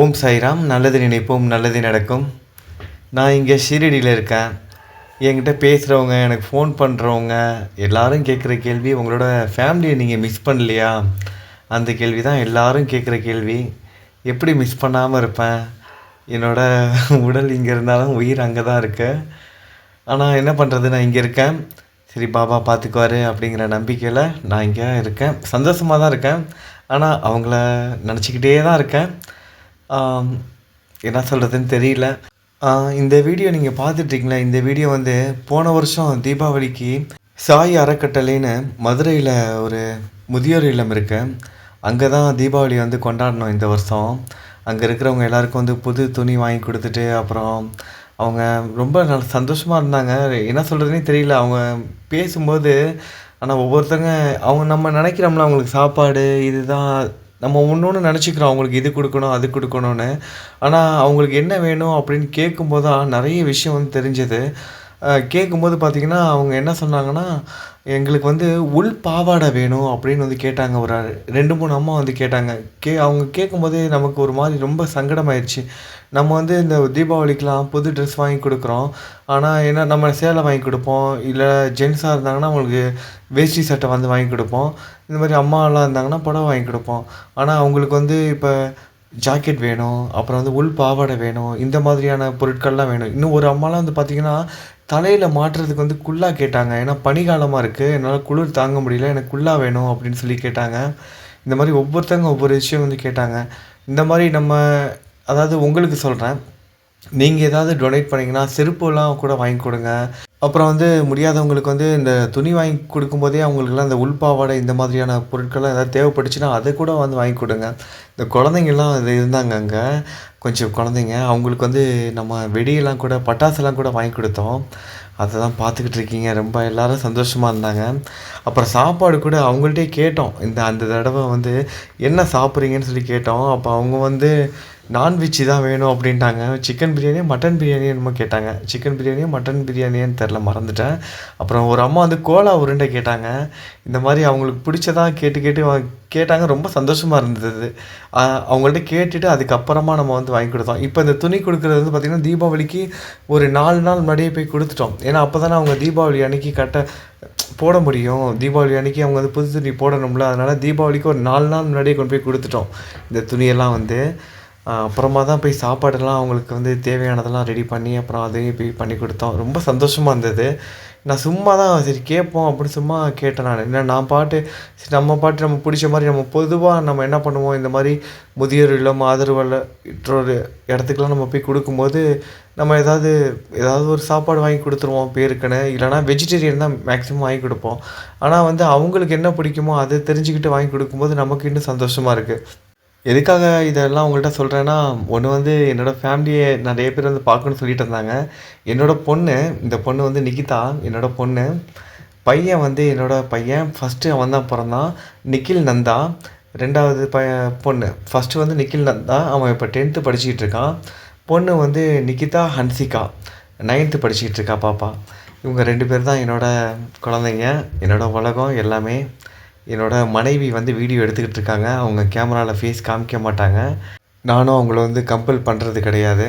ஓம் சாய்ராம் நல்லது நினைப்போம் நல்லது நடக்கும். நான் இங்கே ஷீரடியில் இருக்கேன். என்கிட்ட பேசுகிறவங்க எனக்கு ஃபோன் பண்ணுறவங்க எல்லாரும் கேட்குற கேள்வி உங்களோட ஃபேமிலியை நீங்கள் மிஸ் பண்ணலையா? அந்த கேள்வி தான் எல்லாரும் கேட்குற கேள்வி. எப்படி மிஸ் பண்ணாமல் இருப்பேன்? என்னோடய உடல் இங்கே இருந்தாலும் உயிர் அங்கே தான் இருக்கு. ஆனால் என்ன பண்ணுறது நான் இங்கே இருக்கேன். சரி பாபா பார்த்துக்குவாரு அப்படிங்கிற நம்பிக்கையில் நான் இங்கே இருக்கேன். சந்தோஷமாக தான் இருக்கேன். ஆனால் அவங்கள நினச்சிக்கிட்டே தான் இருக்கேன். என்ன சொல்கிறதுன்னு தெரியல. இந்த வீடியோ நீங்கள் பார்த்துட்ருக்கீங்களா இந்த வீடியோ வந்து போன வருஷம் தீபாவளிக்கு சாய் அறக்கட்டளைன்னு மதுரையில் ஒரு முதியோர் இல்லம் இருக்கு. அங்கே தான் தீபாவளி வந்து கொண்டாடினோம் இந்த வருஷம். அங்கே இருக்கிறவங்க எல்லாருக்கும் வந்து புது துணி வாங்கி கொடுத்துட்டு அப்புறம் அவங்க ரொம்ப நல்ல சந்தோஷமாக இருந்தாங்க. என்ன சொல்கிறதுனே தெரியல. அவங்க பேசும்போது ஆனால் ஒவ்வொருத்தங்க அவங்க நம்ம நினைக்கிறோம்ல அவங்களுக்கு சாப்பாடு இதுதான் நம்ம ஒன்று ஒன்று நினச்சிக்கிறோம் அவங்களுக்கு இது கொடுக்கணும் அது கொடுக்கணும்னு. ஆனால் அவங்களுக்கு என்ன வேணும் அப்படின்னு கேட்கும்போது தான் நிறைய விஷயம் வந்து தெரிஞ்சது. கேட்கும்போது பார்த்திங்கன்னா அவங்க என்ன சொன்னாங்கன்னா எங்களுக்கு வந்து உள் பாவாடை வேணும் அப்படின்னு வந்து கேட்டாங்க. ஒரு ரெண்டு மூணு அம்மா வந்து கேட்டாங்க. கே அவங்க கேட்கும்போதே நமக்கு ஒரு மாதிரி ரொம்ப சங்கடமாயிடுச்சு நம்ம வந்து இந்த தீபாவளிக்கெலாம் புது ட்ரெஸ் வாங்கி கொடுக்குறோம். ஆனால் என்ன நம்ம சேலை வாங்கி கொடுப்போம். இல்லை ஜென்ஸாக இருந்தாங்கன்னா அவங்களுக்கு வேஷ்டி சட்டை வந்து வாங்கி கொடுப்போம். இந்த மாதிரி அம்மாலாம் இருந்தாங்கன்னா புடவை வாங்கி கொடுப்போம். ஆனால் அவங்களுக்கு வந்து இப்போ ஜாக்கெட் வேணும் அப்புறம் வந்து உள் பாவாடை வேணும் இந்த மாதிரியான பொருட்கள்லாம் வேணும். இன்னும் ஒரு அம்மாலாம் வந்து பார்த்திங்கன்னா தலையில் மாட்டுறதுக்கு வந்து குல்லா கேட்டாங்க. ஏன்னா பனிக்காலமாக இருக்குது என்னால் குளிர் தாங்க முடியல. எனக்கு குல்லா வேணும் அப்படின்னு சொல்லி கேட்டாங்க. இந்த மாதிரி ஒவ்வொருத்தங்க ஒவ்வொரு விஷயம் வந்து கேட்டாங்க. இந்த மாதிரி நம்ம அதாவது உங்களுக்கு சொல்கிறேன் நீங்கள் ஏதாவது டொனேட் பண்ணிங்கன்னா செருப்புலாம் கூட வாங்கி கொடுங்க. அப்புறம் வந்து முடியாதவங்களுக்கு வந்து இந்த துணி வாங்கி கொடுக்கும்போதே அவங்களுக்குலாம் இந்த உள்பாவாடை இந்த மாதிரியான பொருட்கள்லாம் ஏதாவது தேவைப்பட்டுச்சுன்னா அதை கூட வந்து வாங்கி கொடுங்க. இந்த குழந்தைங்கள்லாம் இது இருந்தாங்க அங்கே. கொஞ்சம் குழந்தைங்க. அவங்களுக்கு வந்து நம்ம வெடியெல்லாம் கூட பட்டாசுலாம் கூட வாங்கி கொடுத்தோம். அதை தான் பார்த்துக்கிட்டு இருக்கீங்க. ரொம்ப எல்லாரும் சந்தோஷமாக இருந்தாங்க. அப்புறம் சாப்பாடு கூட அவங்கள்ட்டே கேட்டோம். இந்த அந்த தடவை வந்து என்ன சாப்பிட்றீங்கன்னு சொல்லி கேட்டோம். அப்போ அவங்க வந்து நான்வெஜ்ஜு தான் வேணும் அப்படின்ட்டாங்க. சிக்கன் பிரியாணியா மட்டன் பிரியாணி என்னமோ கேட்டாங்க. சிக்கன் பிரியாணியா மட்டன் பிரியாணியான்னு தெரில மறந்துட்டேன். அப்புறம் ஒரு அம்மா வந்து கோலா உருண்டை கேட்டாங்க. இந்த மாதிரி அவங்களுக்கு பிடிச்சதாக கேட்டு கேட்டு வா- கேட்டாங்க. ரொம்ப சந்தோஷமாக இருந்தது அவங்கள்ட்ட கேட்டுட்டு அதுக்கப்புறமா நம்ம வந்து வாங்கி கொடுத்தோம். இப்போ இந்த துணி கொடுக்குறது வந்து பார்த்திங்கன்னா தீபாவளிக்கு ஒரு நாலு நாள் முன்னாடியே போய் கொடுத்துட்டோம். ஏன்னா அப்போ தானே அவங்க தீபாவளி அன்னைக்கு கட்ட போட முடியும். தீபாவளி அன்னைக்கு அவங்க வந்து புது துணி போடணும்ல. அதனால் தீபாவளிக்கு ஒரு நாலு நாள் முன்னாடியே கொண்டு போய் கொடுத்துட்டோம். இந்த துணியெல்லாம் வந்து. அப்புறமா தான் போய் சாப்பாடெல்லாம் அவங்களுக்கு வந்து தேவையானதெல்லாம் ரெடி பண்ணி அப்புறம் அதையும் போய் பண்ணி கொடுத்தோம். ரொம்ப சந்தோஷமாக இருந்தது. நான் சும்மா தான் சரி கேட்போம் அப்படின்னு சும்மா கேட்டேன் நான். என்ன நான் பாட்டு சரி நம்ம பாட்டு நம்ம பிடிச்ச மாதிரி நம்ம பொதுவாக நம்ம என்ன பண்ணுவோம்? இந்த மாதிரி முதியோர் இல்லம் ஆதரவல்ல இற்றொரு இடத்துக்குலாம் நம்ம போய் கொடுக்கும்போது நம்ம ஏதாவது ஏதாவது ஒரு சாப்பாடு வாங்கி கொடுத்துருவோம் பேருக்குன்னு. இல்லைனா வெஜிடேரியன் தான் மேக்ஸிமம் வாங்கி கொடுப்போம். ஆனால் வந்து அவங்களுக்கு என்ன பிடிக்குமோ அதை தெரிஞ்சுக்கிட்டு வாங்கி கொடுக்கும்போது நமக்கு இன்னும் சந்தோஷமாக இருக்குது எதுக்காக இதெல்லாம் உங்கள்கிட்ட சொல்கிறேன்னா ஒன்று வந்து என்னோடய ஃபேமிலியை நிறைய பேர் வந்து பார்க்கணும்னு சொல்லிட்டு இருந்தாங்க. என்னோடய பொண்ணு இந்த பொண்ணு வந்து நிகிதா. என்னோடய பொண்ணு பையன் வந்து என்னோடய பையன். ஃபஸ்ட்டு அவன் தான் பிறந்தான். நிக்கில் நந்தா. ரெண்டாவது ப பொண்ணு. ஃபஸ்ட்டு வந்து நிக்கில் நந்தா. அவன் இப்போ டென்த்து படிச்சுக்கிட்டு இருக்கான். பொண்ணு வந்து நிகிதா ஹன்சிகா. நைன்த்து படிச்சுக்கிட்டு இருக்கா பாப்பா. இவங்க ரெண்டு பேர் தான் என்னோடய குழந்தைங்க. என்னோட உலகம் எல்லாமே. என்னோட மனைவி வந்து வீடியோ எடுத்துக்கிட்டு இருக்காங்க. அவங்க கேமராவில் ஃபேஸ் காமிக்க மாட்டாங்க. நானும் அவங்கள வந்து கம்பல் பண்ணுறது கிடையாது.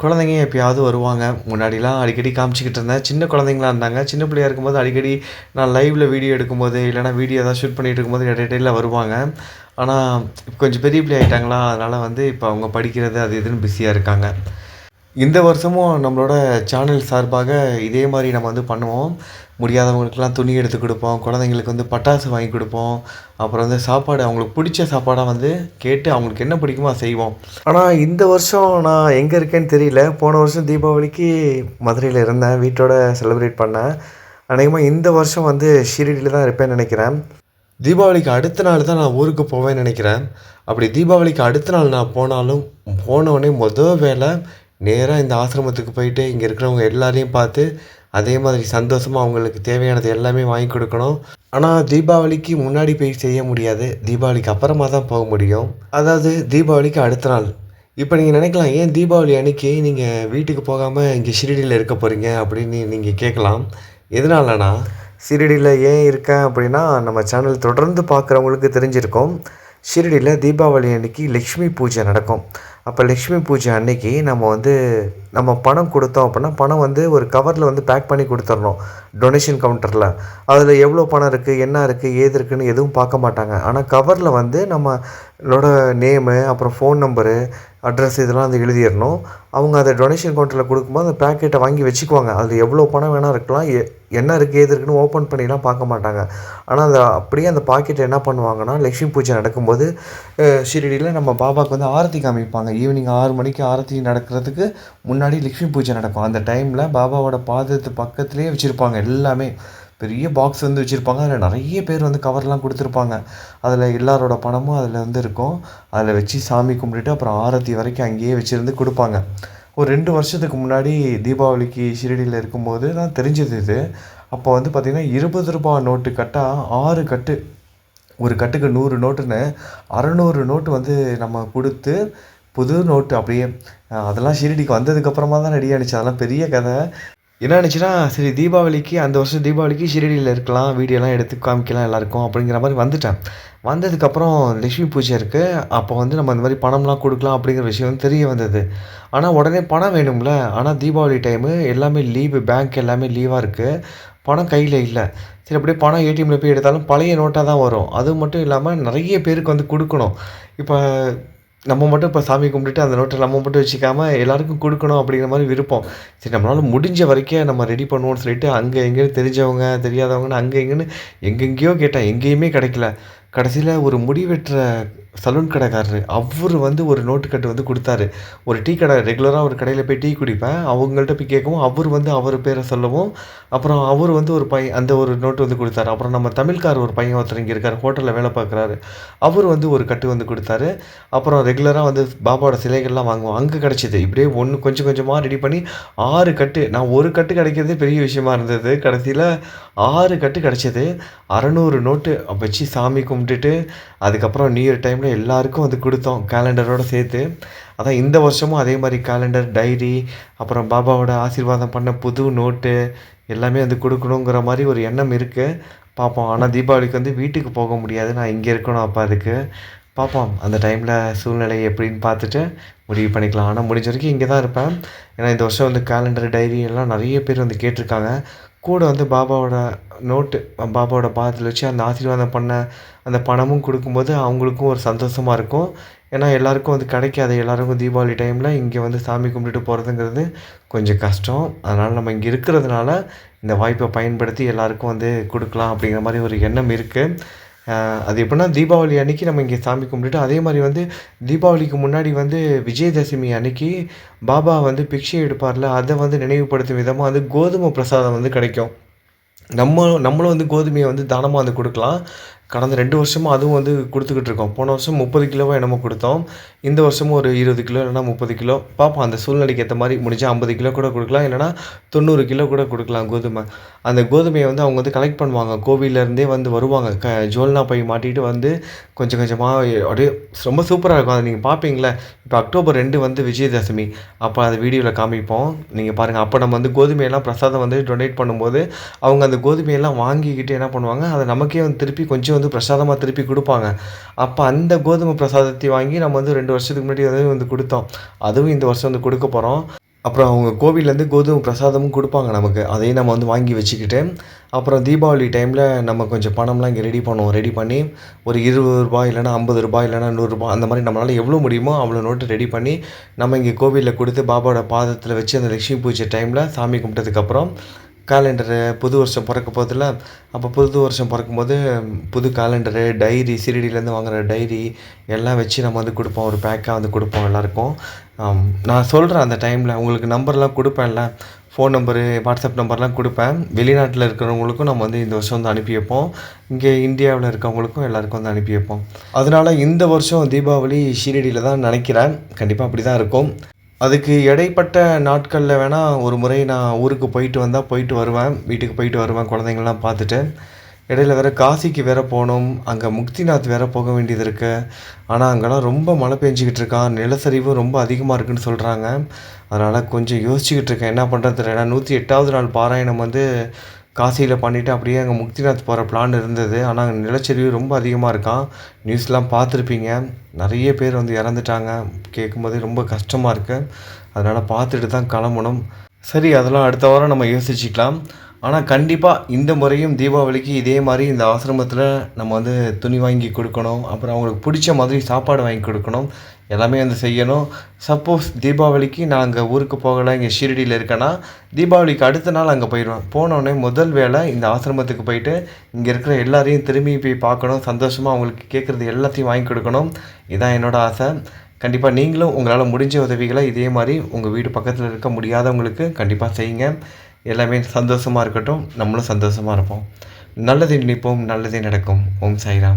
குழந்தைங்க எப்பயாவது வருவாங்க. முன்னாடிலாம் அடிக்கடி காமிச்சிக்கிட்டு இருந்தேன். சின்ன குழந்தைங்களா இருந்தாங்க. சின்ன பிள்ளையா இருக்கும்போது அடிக்கடி நான் லைவில் வீடியோ எடுக்கும்போது இல்லைனா வீடியோ ஏதாவது ஷூட் பண்ணிகிட்டு இருக்கும்போது இடையில வருவாங்க. ஆனால் கொஞ்சம் பெரிய பிள்ளை ஆகிட்டாங்களா அதனால் வந்து இப்போ அவங்க படிக்கிறது அது இதுன்னு பிஸியாக இருக்காங்க. இந்த வருஷமும் நம்மளோட சேனல் சார்பாக இதே மாதிரி நம்ம வந்து பண்ணுவோம். முடியாதவங்களுக்கெல்லாம் துணி எடுத்து கொடுப்போம். குழந்தைங்களுக்கு வந்து பட்டாசு வாங்கி கொடுப்போம். அப்புறம் வந்து சாப்பாடு அவங்களுக்கு பிடிச்ச சாப்பாடாக வந்து கேட்டு அவங்களுக்கு என்ன பிடிக்குமோ அதை செய்வோம். ஆனால் இந்த வருஷம் நான் எங்கே இருக்கேன்னு தெரியல. போன வருஷம் தீபாவளிக்கு மதுரையில் இருந்தேன். வீட்டோட செலிப்ரேட் பண்ணேன். அநேகமாக இந்த வருஷம் வந்து ஷீரடியில் தான் இருப்பேன்னு நினைக்கிறேன். தீபாவளிக்கு அடுத்த நாள் தான் நான் ஊருக்கு போவேன்னு நினைக்கிறேன். அப்படி தீபாவளிக்கு அடுத்த நாள் நான் போனாலும் போனவுடனே மொதல் வேலை நேராக இந்த ஆசிரமத்துக்கு போயிட்டு இங்கே இருக்கிறவங்க எல்லாரையும் பார்த்து அதே மாதிரி சந்தோஷமாக அவங்களுக்கு தேவையானது எல்லாமே வாங்கி கொடுக்கணும். ஆனால் தீபாவளிக்கு முன்னாடி போய் செய்ய முடியாது. தீபாவளிக்கு அப்புறமா தான் போக முடியும். அதாவது தீபாவளிக்கு அடுத்த நாள். இப்போ நீங்கள் நினைக்கலாம் ஏன் தீபாவளி அன்னைக்கு நீங்கள் வீட்டுக்கு போகாமல் இங்கே ஷிரடியில் இருக்க போகிறீங்க அப்படின்னு நீங்கள் கேட்கலாம். எதனாலனா ஷிரடியில் ஏன் இருக்கேன்? அப்படின்னா நம்ம சேனல் தொடர்ந்து பார்க்குறவங்களுக்கு தெரிஞ்சிருக்கும். ஷிரடியில் தீபாவளி அன்னைக்கு லக்ஷ்மி பூஜை நடக்கும். அப்போ லக்ஷ்மி பூஜை அன்னைக்கு நம்ம வந்து நம்ம பணம் கொடுத்தோம் அப்படின்னா பணம் வந்து ஒரு கவரில் வந்து பேக் பண்ணி கொடுத்துடணும் டொனேஷன் கவுண்டரில் அதில் எவ்வளோ பணம் இருக்குது என்ன இருக்குது ஏது இருக்குதுன்னு எதுவும் பார்க்க மாட்டாங்க. ஆனால் கவரில் வந்து நம்மளோட நேமு அப்புறம் ஃபோன் நம்பரு அட்ரஸ் இதெல்லாம் வந்து எழுதிடணும். அவங்க அதை டொனேஷன் கவுண்டரில் கொடுக்கும்போது அந்த பேக்கெட்டை வாங்கி வச்சுக்குவாங்க. அதில் எவ்வளோ பணம் வேணால் இருக்கலாம் எ என்ன இருக்குது ஏது இருக்குன்னு ஓப்பன் பண்ணிலாம் பார்க்க மாட்டாங்க. ஆனால் அந்த அப்படியே அந்த பாக்கெட்டை என்ன பண்ணுவாங்கன்னா லக்ஷ்மி பூஜை நடக்கும்போது ஷிரடியில் நம்ம பாபாவுக்கு வந்து ஆரத்தி காமிப்பாங்க. ஈவினிங் ஆறு மணிக்கு ஆரத்தி நடக்கிறதுக்கு முன் முன்னாடி லக்ஷ்மி பூஜை நடக்கும். அந்த டைமில் பாபாவோட பாதத்து பக்கத்துலேயே வச்சுருப்பாங்க. எல்லாமே பெரிய பாக்ஸ் வந்து வச்சுருப்பாங்க. அதில் நிறைய பேர் வந்து கவர்லாம் கொடுத்துருப்பாங்க. அதில் எல்லாரோட பணமும் அதில் வந்து இருக்கும். அதில் வச்சு சாமி கும்பிட்டுட்டு அப்புறம் ஆரத்தி வரைக்கும் அங்கேயே வச்சுருந்து கொடுப்பாங்க. ஒரு ரெண்டு வருஷத்துக்கு முன்னாடி தீபாவளிக்கு ஷிரடியில் இருக்கும்போது தான் தெரிஞ்சது இது. அப்போ வந்து பார்த்திங்கன்னா இருபது ரூபா நோட்டு கட்டாக ஆறு கட்டு. ஒரு கட்டுக்கு நூறு நோட்டுன்னு அறநூறு நோட்டு வந்து நம்ம கொடுத்து புது நோட்டு அப்படியே அதெல்லாம் ஷிரடிக்கு வந்ததுக்கப்புறமா தான் ரெடி ஆனிச்சு அதெல்லாம் பெரிய கதை. என்ன ஆனிச்சுன்னா சரி தீபாவளிக்கு அந்த வருஷம் தீபாவளிக்கு ஷிரடியில் இருக்கலாம் வீடியோலாம் எடுத்து காமிக்கலாம் எல்லாருக்கும் அப்படிங்கிற மாதிரி வந்துட்டேன். வந்ததுக்கப்புறம் லக்ஷ்மி பூஜை இருக்குது அப்போ வந்து நம்ம இந்த மாதிரி பணம்லாம் கொடுக்கலாம் அப்படிங்கிற விஷயம் வந்து தெரிய வந்தது. ஆனால் உடனே பணம் வேணும்ல. ஆனால் தீபாவளி டைமு எல்லாமே லீவு பேங்க் எல்லாமே லீவாக இருக்குது பணம் கையில் இல்லை. சரி அப்படியே பணம் ஏடிஎம்மில் போய் எடுத்தாலும் பழைய நோட்டாக தான் வரும். அது மட்டும் இல்லாமல் நிறைய பேருக்கு வந்து கொடுக்கணும். இப்போ நம்ம மட்டும் இப்போ சாமி கும்பிட்டுட்டு அந்த நோட்டை நம்ம மட்டும் வச்சுக்காமல் எல்லாருக்கும் கொடுக்கணும் அப்படிங்கிற மாதிரி விருப்பம். சரி நம்மளால் முடிஞ்ச வரைக்கும் நம்ம ரெடி பண்ணுவோம்னு சொல்லிட்டு அங்கே எங்கேயும் தெரிஞ்சவங்க தெரியாதவங்கன்னு அங்கே எங்கேன்னு எங்கெங்கேயோ கேட்டேன் எங்கேயுமே கிடைக்கல. கடைசியில் ஒரு முடி வெட்டுற சலூன் கடைக்காரரு அவர் வந்து ஒரு நோட்டு கட்டு வந்து கொடுத்தாரு. ஒரு டீ கடை ரெகுலராக ஒரு கடையில் போய் டீ குடிப்பேன். அவங்கள்ட்ட போய் கேட்கவும் அவர் வந்து அவர் பேரை சொல்லவும் அப்புறம் அவர் வந்து ஒரு பையன் அந்த ஒரு நோட்டு வந்து கொடுத்தாரு. அப்புறம் நம்ம தமிழ்கார் ஒரு பையன் ஒருத்தர் இங்கே இருக்கார் ஹோட்டலில் வேலை பார்க்குறாரு. அவர் வந்து ஒரு கட்டு வந்து கொடுத்தாரு. அப்புறம் ரெகுலராக வந்து பாபாவோட சிலைகள்லாம் வாங்குவோம். அங்கே கிடச்சிது. இப்படியே ஒன்று கொஞ்சம் கொஞ்சமாக ரெடி பண்ணி ஆறு கட்டு நான் ஒரு கட்டு கிடைக்கிறதே பெரிய விஷயமா இருந்தது. கடைசியில் ஆறு கட்டு கிடச்சிது. அறநூறு நோட்டு வச்சு சாமி கும்பிட்டுட்டு அதுக்கப்புறம் நியூ இயர் டைமில் எல்லாருக்கும் வந்து கொடுத்தோம் கேலண்டரோடு சேர்த்து. அதான் இந்த வருஷமும் அதே மாதிரி கேலண்டர் டைரி அப்புறம் பாபாவோட ஆசீர்வாதம் பண்ண புது நோட்டு எல்லாமே வந்து கொடுக்கணுங்கிற மாதிரி ஒரு எண்ணம் இருக்குது பார்ப்போம் ஆனால் தீபாவளிக்கு வந்து வீட்டுக்கு போக முடியாது. நான் இங்கே இருக்கணும் அப்போ அதுக்கு பார்ப்போம் அந்த டைமில் சூழ்நிலை எப்படின்னு பார்த்துட்டு முடிவு பண்ணிக்கலாம். ஆனால் முடிஞ்ச வரைக்கும் இங்கே தான் இருப்பேன். ஏன்னா இந்த வருஷம் வந்து கேலண்டர் டைரி எல்லாம் நிறைய பேர் வந்து கேட்டிருக்காங்க. கூட வந்து பாபாவோட நோட்டு பாபாவோட பாதத்தில் வச்சு அந்த ஆசீர்வாதம் பண்ண அந்த பணமும் கொடுக்கும்போது அவங்களுக்கும் ஒரு சந்தோஷமாக இருக்கும். ஏன்னா எல்லாருக்கும் வந்து கிடைக்காது. எல்லாருக்கும் தீபாவளி டைமில் இங்கே வந்து சாமி கும்பிட்டுட்டு போகிறதுங்கிறது கொஞ்சம் கஷ்டம். அதனால் நம்ம இங்கே இருக்கிறதுனால இந்த வாய்ப்பை பயன்படுத்தி எல்லாருக்கும் வந்து கொடுக்கலாம் அப்படிங்கிற மாதிரி ஒரு எண்ணம் இருக்குது அது எப்படின்னா தீபாவளி அன்றைக்கி நம்ம இங்கே சாமி கும்பிட்டுட்டு அதே மாதிரி வந்து தீபாவளிக்கு முன்னாடி வந்து விஜயதசமி அன்னைக்கு பாபா வந்து பிக்ஷை எடுப்பார்ல அதை வந்து நினைவுபடுத்தும் விதமாக வந்து கோதுமை பிரசாதம் வந்து கிடைக்கும். நம்ம நம்மளும் வந்து கோதுமையை வந்து தானமாக வந்து கொடுக்கலாம். கடந்த ரெண்டு வருஷமாக அதுவும் வந்து கொடுத்துக்கிட்டு இருக்கோம். போன வருஷம் முப்பது கிலோவோ என்னமோ கொடுத்தோம். இந்த வருஷமும் ஒரு இருபது கிலோ இல்லைனா முப்பது கிலோ. பார்ப்போம் அந்த சூழ்நிலைக்கு ஏற்ற மாதிரி முடிஞ்சால் ஐம்பது கிலோ கூட கொடுக்கலாம். இல்லைனா தொண்ணூறு கிலோ கூட கொடுக்கலாம் கோதுமை. அந்த கோதுமையை வந்து அவங்க வந்து கலெக்ட் பண்ணுவாங்க. கோவிலேருந்தே வந்து வருவாங்க. க ஜோல்னா பை மாட்டிகிட்டு வந்து கொஞ்சம் கொஞ்சமாக அப்படியே ரொம்ப சூப்பராக இருக்கும். அதை நீங்கள் பார்ப்பீங்களே இப்போ அக்டோபர் ரெண்டு வந்து விஜயதசமி. அப்போ அந்த வீடியோவில் காமிப்போம். நீங்கள் பாருங்கள் அப்போ நம்ம வந்து கோதுமையெல்லாம் பிரசாதம் வந்து டொனேட் பண்ணும்போது அவங்க அந்த கோதுமையெல்லாம் வாங்கிக்கிட்டு என்ன பண்ணுவாங்க? அதை நமக்கே வந்து திருப்பி கொஞ்சம் வந்து பிரசாதமாக திருப்பி கொடுப்பாங்க. அப்போ அந்த கோதுமை பிரசாதத்தை வாங்கி நம்ம வந்து ரெண்டு வருஷத்துக்கு முன்னாடி வந்து வந்து கொடுத்தோம். அதுவும் இந்த வருஷம் வந்து கொடுக்க போகிறோம் அப்புறம் அவங்க கோவிலேருந்து கோதுமை பிரசாதமும் கொடுப்பாங்க நமக்கு. அதையும் நம்ம வந்து வாங்கி வச்சுக்கிட்டு அப்புறம் தீபாவளி டைமில் நம்ம கொஞ்சம் பணம்லாம் இங்கே ரெடி பண்ணுவோம். ரெடி பண்ணி ஒரு இருபது ரூபாய் இல்லைனா ஐம்பது ரூபாய் இல்லைனா நூறுரூபா அந்த மாதிரி நம்மளால் எவ்வளோ முடியுமோ அவ்வளோ நோட்டு ரெடி பண்ணி நம்ம இங்கே கோவிலில் கொடுத்து பாபாவோட பாதத்தில் வச்சு அந்த லக்ஷ்மி பூஜை டைமில் சாமி கும்பிட்டதுக்கப்புறம் காலண்டரு புது வருஷம் பிறக்க போதில் அப்போ புது வருஷம் பிறக்கும்போது புது காலண்டரு டைரி சிறிடிலேருந்து வாங்குகிற டைரி எல்லாம் வச்சு நம்ம வந்து கொடுப்போம். ஒரு பேக்காக வந்து கொடுப்போம் எல்லாருக்கும். நான் சொல்கிறேன் அந்த டைமில் உங்களுக்கு நம்பர்லாம் கொடுப்பேன்ல. ஃபோன் நம்பரு வாட்ஸ்அப் நம்பர்லாம் கொடுப்பேன். வெளிநாட்டில் இருக்கிறவங்களுக்கும் நம்ம வந்து இந்த வருஷம் வந்து அனுப்பி வைப்போம். இங்கே இந்தியாவில் இருக்கவங்களுக்கும் எல்லாருக்கும் வந்து அனுப்பி வைப்போம். அதனால் இந்த வருஷம் தீபாவளி ஷீரடியில் தான் நினைக்கிறேன். கண்டிப்பாக அப்படி தான் இருக்கும். அதுக்கு இடைப்பட்ட நாட்களில் வேணால் ஒரு முறை நான் ஊருக்கு போயிட்டு வந்தால் போயிட்டு வருவேன். வீட்டுக்கு போயிட்டு வருவேன் குழந்தைங்கள்லாம் பார்த்துட்டு. இடையில வேற காசிக்கு வேற போகணும். அங்கே முக்திநாத் வேற போக வேண்டியது இருக்கு. ஆனால் அங்கெல்லாம் ரொம்ப மழை பெஞ்சிக்கிட்டு இருக்கான். நிலச்சரிவும் ரொம்ப அதிகமாக இருக்குன்னு சொல்கிறாங்க அதனால் கொஞ்சம் யோசிச்சுக்கிட்டு இருக்கேன். என்ன பண்ணுறது தெரியல. ஏன்னா நூற்றி எட்டாவது நாள் பாராயணம் வந்து காசியில் பண்ணிவிட்டு அப்படியே அங்கே முக்திநாத் போகிற பிளான் இருந்தது. ஆனால் அங்கே நிலச்சரிவு ரொம்ப அதிகமாக இருக்கான் நியூஸ்லாம் பார்த்துருப்பீங்க. நிறைய பேர் வந்து இறந்துட்டாங்க. கேட்கும்போதே ரொம்ப கஷ்டமாக இருக்குது அதனால் பார்த்துட்டு தான் கிளம்பணும். சரி அதெல்லாம் அடுத்த வாரம் நம்ம யோசிச்சுக்கலாம். ஆனால் கண்டிப்பாக இந்த முறையும் தீபாவளிக்கு இதே மாதிரி இந்த ஆசிரமத்தில் நம்ம வந்து துணி வாங்கி கொடுக்கணும். அப்புறம் அவங்களுக்கு பிடிச்ச மாதிரி சாப்பாடு வாங்கி கொடுக்கணும். எல்லாமே வந்து செய்யணும். சப்போஸ் தீபாவளிக்கு நான் அங்கே ஊருக்கு போகலை இங்கே ஷீரடியில் இருக்கேன்னா தீபாவளிக்கு அடுத்த நாள் அங்கே போயிடுவேன் போனோடனே முதல் வேலை இந்த ஆசிரமத்துக்கு போயிட்டு இங்கே இருக்கிற எல்லாரையும் திரும்பி போய் பார்க்கணும். சந்தோஷமாக அவங்களுக்கு கேட்குறது எல்லாத்தையும் வாங்கி கொடுக்கணும். இதான் என்னோடய ஆசை. கண்டிப்பாக நீங்களும் உங்களால் முடிஞ்ச உதவிகளை இதே மாதிரி உங்கள் வீடு பக்கத்தில் இருக்க முடியாதவங்களுக்கு கண்டிப்பாக செய்யுங்க. எல்லாமே சந்தோஷமாக இருக்கட்டும். நம்மளும் சந்தோஷமாக இருப்போம். நல்லது நினைப்போம். நல்லதே நடக்கும். ஓம் சாய்ராம்.